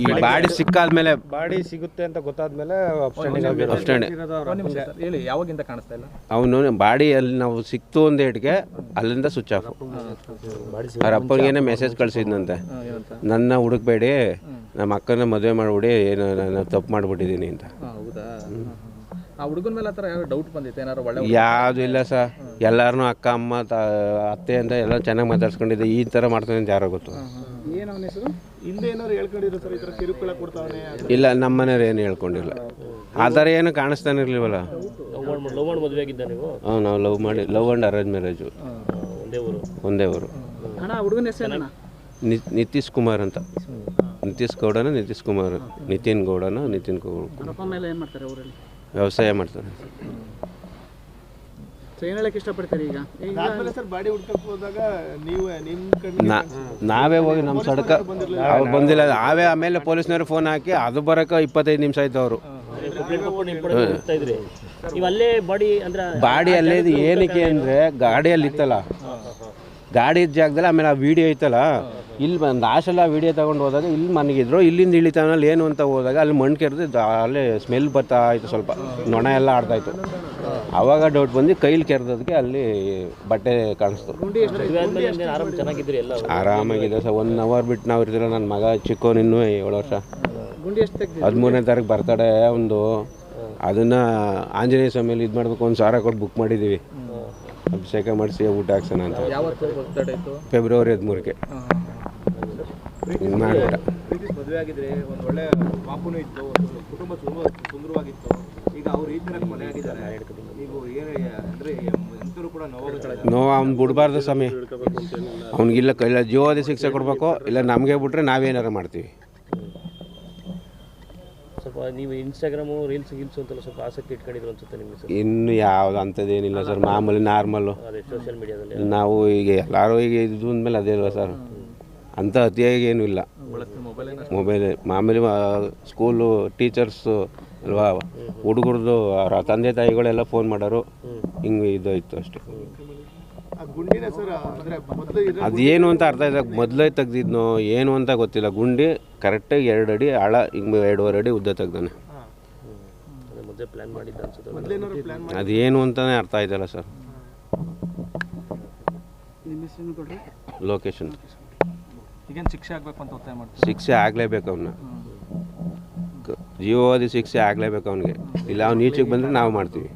ಈ body ಸಿಕ್ಕಾದ್ಮೇಲೆ body ಸಿಗುತ್ತೆ ಅಂತ ಗೊತ್ತಾದ್ಮೇಲೆ ಅವನು ಬಾಡಿ ಅಲ್ಲಿ ಒಂದ್ ನಿಮಿಷ ಹೇಳಿ ಯಾವಾಗಿಂದ ಕಾಣಿಸ್ತಾ ಇಲ್ಲ? ಅವನು ಬಾಡಿಯಲ್ಲಿ ನಾವು ಸಿಕ್ತು ಒಂದು ಏಟ್ಗೆ ಅಲ್ಲಿಂದ ಸ್ವಿಚ್ ಆಫ್ ಅವ್ರ ಅಪ್ಪನಿಗೇನೆ ಮೆಸೇಜ್ ಕಳಿಸಿದ್ನಂತೆ. ನನ್ನ ಹುಡುಕ್ಬೇಡಿ ನಮ್ಮ ಅಕ್ಕನ ಮದುವೆ ಮಾಡಿಬಿಡಿ ಏನು ನಾನು ತಪ್ಪು ಮಾಡ್ಬಿಟ್ಟಿದ್ದೀನಿ ಅಂತ. ಯಾವ್ದು ಹೌದಾ? ಆ ಹುಡುಗನ ಮೇಲೆ ಹತ್ರ ಯಾರು ಡೌಟ್ ಬಂದಿತ್ತು? ಏನಾರು ಒಳ್ಳೆ ಯಾವುದು ಇಲ್ಲ ಸರ್. ಎಲ್ಲಾರು ಅಕ್ಕ ಅಮ್ಮ ತ ಅತ್ತೆ ಅಂತ ಎಲ್ಲ ಚೆನ್ನಾಗಿ ಮಾತಾಡ್ಸ್ಕೊಂಡಿದ್ದೆ. ಈ ಥರ ಮಾಡ್ತಾನೆ ಅಂತ ಯಾರೋ ಗೊತ್ತು. ಏನು ಅವನ ಹೆಸರು? ಹಿಂದೆ ಏನಾದ್ರು ಹೇಳ್ಕೊಂಡಿದ್ರು ಸರ್ ಈ ಥರ ಕಿರುಕುಳ ಕೊಡ್ತಾವನೆ ಇಲ್ಲ ನಮ್ಮ ಮನೆಯವ್ರು ಏನು ಹೇಳ್ಕೊಂಡಿಲ್ಲ. ಆ ಥರ ಏನು ಕಾಣಿಸ್ತಾನೆ ಇರಲಿವಲ್ಲ ಲವ್ ಮಾಡಿ ಮದುವೆ ಆಗಿದ್ದ ನೀವು? ಹಾಂ ನಾವು ಲವ್ ಮಾಡಿ ಲವ್ ಆ್ಯಂಡ್ ಅರೇಂಜ್ ಮ್ಯಾರೇಜು ಒಂದೇ ಊರು. ಒಂದೇ ಊರು. ಅಣ್ಣ ಹುಡುಗನ ಹೆಸರು ನಿ ನಿತೀಶ್ ಕುಮಾರ್ ಅಂತ. ನಿತೀಶ್ ಗೌಡನ ನಿತೀಶ್ ಕುಮಾರ್. ನಿತಿನ್ ಗೌಡನ ನಿತಿನ್ ಗೌಡ ವ್ಯವಸಾಯ ಮೇಲೆ ಏನು ಮಾಡ್ತಾರೆ ಊರಲ್ಲಿ? ವ್ಯವಸಾಯ ಮಾಡ್ತಾನೆ ಸೊ ಏನು ಹೇಳಕ್ಕೆ ಇಷ್ಟಪಡ್ತಾರೆ ಈಗ? ಆದ್ಮೇಲೆ ಸರ್ ಬಾಡಿ ಹುಡ್ಕಕ್ ಹೋದಾಗ ನೀವು ನಿಮ್ ಕಣ್ಣಿಗೆ ನಾವೇ ಹೋಗಿ ನಮ್ಮ ಸಡಕ ಅವ್ರು ಬಂದಿಲ್ಲ. ನಾವೇ ಆಮೇಲೆ ಪೊಲೀಸ್ನವ್ರು ಫೋನ್ ಹಾಕಿ ಅದು ಬರಕ ಇಪ್ಪತ್ತೈದು ನಿಮಿಷ ಆಯ್ತು ಅವರು. ನಿಮ್ಮ ನೀವು ಅಲ್ಲೇ ಬಾಡಿ ಅಂದ್ರೆ ಬಾಡಿ ಅಲ್ಲೇ ಏನಕ್ಕೆ ಅಂದ್ರೆ ಗಾಡಿಯಲ್ಲಿ ಇತ್ತಲ್ಲ ಗಾಡಿ ಇದ್ದ ಜಾಗದಲ್ಲಿ ಆಮೇಲೆ ಆ ವಿಡಿಯೋ ಐತಲ್ಲ, ಇಲ್ಲಿ ಬಂದು ಆಶೆಲ್ಲ ವಿಡಿಯೋ ತೊಗೊಂಡು ಹೋದಾಗ ಇಲ್ಲಿ ಮನಗಿದ್ರು, ಇಲ್ಲಿಂದ ಇಳಿತಾನಲ್ಲಿ ಏನು ಅಂತ ಹೋದಾಗ ಅಲ್ಲಿ ಮಣ್ಣು ಕೆರೆದು ಅಲ್ಲೇ ಸ್ಮೆಲ್ ಬರ್ತಾ ಇತ್ತು ಸ್ವಲ್ಪ. ನೊಣ ಎಲ್ಲ ಆಡ್ತಾ ಇತ್ತು. ಆವಾಗ ಡೌಟ್ ಬಂದು ಕೈಲಿ ಕೆರೆದೋದಕ್ಕೆ ಅಲ್ಲಿ ಬಟ್ಟೆ ಕಾಣಿಸ್ತು. ಆರಾಮಾಗಿದೆ ಸರ್. ಒನ್ ಅವರ್ ಬಿಟ್ಟು ನಾವು ಇರ್ತೀರ ನನ್ನ ಮಗ ಚಿಕ್ಕವನಿನ್ನೂ ಏಳು ವರ್ಷ. ಹದಿಮೂರನೇ ತಾರೀಕು ಬರ್ತಡೆ ಒಂದು. ಅದನ್ನು ಆಂಜನೇಯ ಸ್ವಾಮಿಯಲ್ಲಿ ಇದು ಮಾಡಬೇಕು, ಒಂದು ಸಾರ ಕೊಟ್ಟು ಬುಕ್ ಮಾಡಿದ್ದೀವಿ ಅಭಿಷೇಕ ಮಾಡಿಸಿ ಊಟ ಹಾಕ್ಸೋಣ ಅಂತ. ಯಾವತ್ತು ಬರ್ತಡೇ ಇತ್ತು. ಫೆಬ್ರವರಿ ಹದಿಮೂರಕ್ಕೆ. ಮಾಡಿಬಿಟ್ಟ ಮದುವೆ ಆಗಿದ್ರೆ ಒಂದು ಒಳ್ಳೆ ಪಾಪುನು ಇತ್ತು ಕುಟುಂಬ ತುಂಬ ಸುಂದರವಾಗಿತ್ತು. ಈಗ ಅವ್ರು ಈ ಥರ ಕೊಲೆ ಆಗಿದ್ದಾರೆ. ನೀವು ಏನು ಅಂದ್ರೆ ಎಂತರೂ ಕೂಡ ನೋವು ನೋವು ಅವ್ನು ಬಿಡಬಾರ್ದು ಸ್ವಾಮಿ. ಅವ್ನಿಗಿಲ್ಲ ಇಲ್ಲ ಜೀವದ ಶಿಕ್ಷೆ ಕೊಡಬೇಕು ಇಲ್ಲ ನಮಗೆ ಬಿಟ್ರೆ ನಾವೇನಾರು ಮಾಡ್ತೀವಿ. ಸ್ವಲ್ಪ ನೀವು ಇನ್ಸ್ಟಾಗ್ರಾಮು ರೀಲ್ಸ್ ಗೀಲ್ಸ್ ಅಂತೆಲ್ಲ ಸ್ವಲ್ಪ ಆಸಕ್ತಿ ಇಟ್ಕೊಂಡಿದ್ರು ಅನ್ಸುತ್ತೆ ನಿಮಗೆ ಸರ್? ಇನ್ನು ಯಾವ್ದು ಅಂಥದ್ದೇನಿಲ್ಲ ಸರ್ ಮಾಮೂಲಿ ನಾರ್ಮಲ್ಲು ಅದೇ ಸೋಷಿಯಲ್ ಮೀಡಿಯಾದಲ್ಲಿ ನಾವು ಈಗ ಎಲ್ಲರೂ ಈಗ ಇದು ಅಂದಮೇಲೆ ಅದೇ ಅಲ್ವಾ ಸರ್? ಅಂಥ ಅತಿಯಾಗಿ ಏನೂ ಇಲ್ಲ. ಮೊಬೈಲ್ ಮಾಮೂಲಿ ಸ್ಕೂಲು ಟೀಚರ್ಸು ಅಲ್ವಾ? ಹುಡುಗರದು ಅವರ ತಂದೆ ತಾಯಿಗಳೆಲ್ಲ ಫೋನ್ ಮಾಡೋರು. ಹಿಂಗೆ ಇದು ಇತ್ತು ಅಷ್ಟೇ. ಆ ಗುಂಡಿನ ಅಂದ್ರೆ ಮೊದಲು ಇರೋ ಅದೇನು ಅಂತ ಅರ್ಥ ಇಲ್ಲ. ಮೊದಲೇ ತೆಗ್ದಿದ್ನೋ ಏನು ಅಂತ ಗೊತ್ತಿಲ್ಲ. ಗುಂಡಿ ಕರೆಕ್ಟಾಗಿ ಎರಡು ಅಡಿ ಆಳ ಹಿಂಗೆ ಎರಡೂವರೆ ಅಡಿ ಉದ್ದ ತೆಗ್ದಾನೆ. ಅದೇ ಮೊದಲೇ ಪ್ಲಾನ್ ಮಾಡಿದ್ದ ಅನ್ಸುತ್ತೆ ಮೊದಲೇನಾದ್ರು ಪ್ಲಾನ್ ಅದೇನು ಅಂತಾನೆ ಅರ್ಥ ಆಯ್ತಲ್ಲ ಸರ್. ಲೊಕೇಶನ್. ಶಿಕ್ಷೆ ಆಗಬೇಕು ಅಂತ ಒತ್ತಾಯ ಶಿಕ್ಷೆ ಆಗಲೇಬೇಕು ಅವನ್ನ ಜೀವೋದಿ ಶಿಕ್ಷೆ ಆಗಲೇಬೇಕು ಅವನಿಗೆ. ಇಲ್ಲ ಅವ್ನು ಈಚೆಗೆ ಬಂದರೆ ನಾವು ಮಾಡ್ತೀವಿ.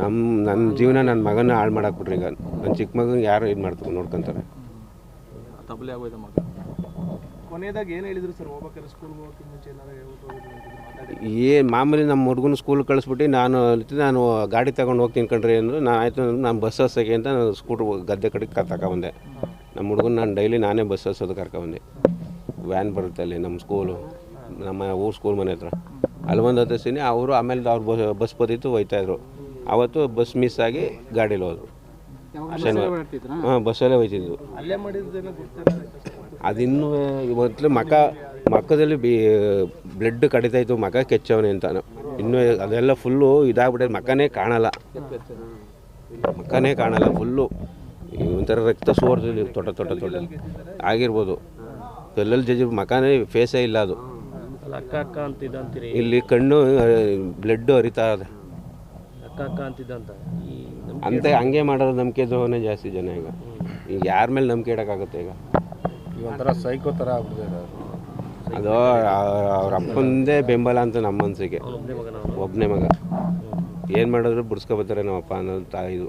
ನಮ್ಮ ನನ್ನ ಜೀವನ ನನ್ನ ಮಗನ ಹಾಳು ಮಾಡಾಕ್ಬಿಟ್ರಿ ಈಗ. ನನ್ನ ಚಿಕ್ಕ ಮಗನ ಯಾರು ಇದು ಮಾಡ್ತಾರೆ ನೋಡ್ಕೊಂತಾರೆ. ಏ ಆಗೋಯ್ತು ಮಗ. ಕೊನೆಯದಾಗ ಏನು ಹೇಳಿದ್ರು ಸರ್ ಹೋಗ್ಬೇಕಾದ್ರೆ ಸ್ಕೂಲ್ಗೆ ಹೋಗೋಕೆ ಮುಂಚೆ ಏನಾದ್ರು ಹೇಳ್ಬಿಟ್ಟು ಹೋಗಿದ್ರು ಅಂತಿದ್ರು, ಮಾತಾಡಿ. ಏನು ಮಾಮೂಲಿ ನಮ್ಮ ಹುಡುಗನ ಸ್ಕೂಲ್ ಕಳಿಸ್ಬಿಟ್ಟು ನಾನು ನಾನು ಗಾಡಿ ತಗೊಂಡು ಹೋಗ್ತೀನಿ ಕಣ್ರಿ ಅಂದ್ರೆ. ನಾನು ಆಯಿತು ನಾನು ಬಸ್ ಹಸಕ್ಕೆ ಅಂತ ನಾನು ಸ್ಕೂಟ್ರ್ ಗದ್ದೆ ಕಡೆಗೆ ಕ ತಗೊಬಂದೆ ನಮ್ಮ ಹುಡುಗನ ನಾನು ಡೈಲಿ ನಾನೇ ಬಸ್ ಹಸೋದು ಕರ್ಕೊಬಂದೆ. ವ್ಯಾನ್ ಬರುತ್ತೆ ಅಲ್ಲಿ ನಮ್ಮ ಸ್ಕೂಲು ನಮ್ಮ ಊರು ಸ್ಕೂಲ್ ಮನೆ ಹತ್ರ. ಅಲ್ಲಿ ಒಂದು ಹತ್ತಿಸ್ತೀನಿ ಅವರು ಆಮೇಲೆ ಅವ್ರು ಬಸ್ ಬಸ್ ಬದಿತ್ತು ಹೋಯ್ತಾಯಿದ್ರು ಅವತ್ತು ಬಸ್ ಮಿಸ್ ಆಗಿ ಗಾಡೀಲಿ ಹೋದ್ರು. ಶನಿವಾರ. ಹಾಂ ಬಸ್ಸಲ್ಲೇ ಹೋಯ್ತಿದ್ವು. ಅದಿನ್ನೂ ಮೊದಲು ಮಕ ಮಕ್ಕದಲ್ಲಿ ಬಿ ಬ್ಲಡ್ ಕಡಿತಾ ಇತ್ತು ಮಕ ಕೆಚ್ಚವನೆ ಅಂತ. ಇನ್ನೂ ಅದೆಲ್ಲ ಫುಲ್ಲು ಇದಾಗ್ಬಿಟ್ಟೆ ಮಕನೇ ಕಾಣಲ್ಲ. ಮಕನೇ ಕಾಣಲ್ಲ ಫುಲ್ಲು. ಒಂಥರ ರಕ್ತ ಸೋರ್ದು ತೊಟ್ಟ ತೊಟ್ಟ ತೊಟ್ಟ ಆಗಿರ್ಬೋದು. ಎಲ್ಲೆಲ್ಲಿ ಜಜ್ಜಿ ಮಕನೇ ಫೇಸೇ ಇಲ್ಲ ಅದು. ಇಲ್ಲಿ ಕಣ್ಣು ಬ್ಲಡ್ ಹರಿತಾ ಇದೆ. ಅಕ್ಕ ಅಕ್ಕ ಅಂತಿದ್ದ ಅಂತ ಈ ನಮ್ ಅಂತ ಹಂಗೆ ಮಾಡೋದು ನಂಬಿಕೆ ದ್ರೋಹನೇ ಜಾಸ್ತಿ ಜನ ಈಗ. ಈಗ ಯಾರ ಮೇಲೆ ನಂಬಿಕೆ ಇಡೋಕ್ಕಾಗುತ್ತೆ ಈಗ? ಈಗ ಒಂಥರ ಸೈಕೋ ಥರ ಆಗ್ಬಿಟ್ಟಿದೆ ಅದು. ಅವ್ರ ಅಪ್ಪಂದೇ ಬೆಂಬಲ ಅಂತ ನಮ್ಮ ಮನಸ್ಸಿಗೆ ಒಬ್ಬನೇ ಮಗನ ಅವನು. ಒಬ್ಬನೇ ಮಗ. ಏನು ಮಾಡಿದ್ರು ಬಿಡಿಸ್ಕೊಬತ್ತಾರೆ ನಮ್ಮಪ್ಪ ಅನ್ನೋದು ತಾಯಿದು. ಇದು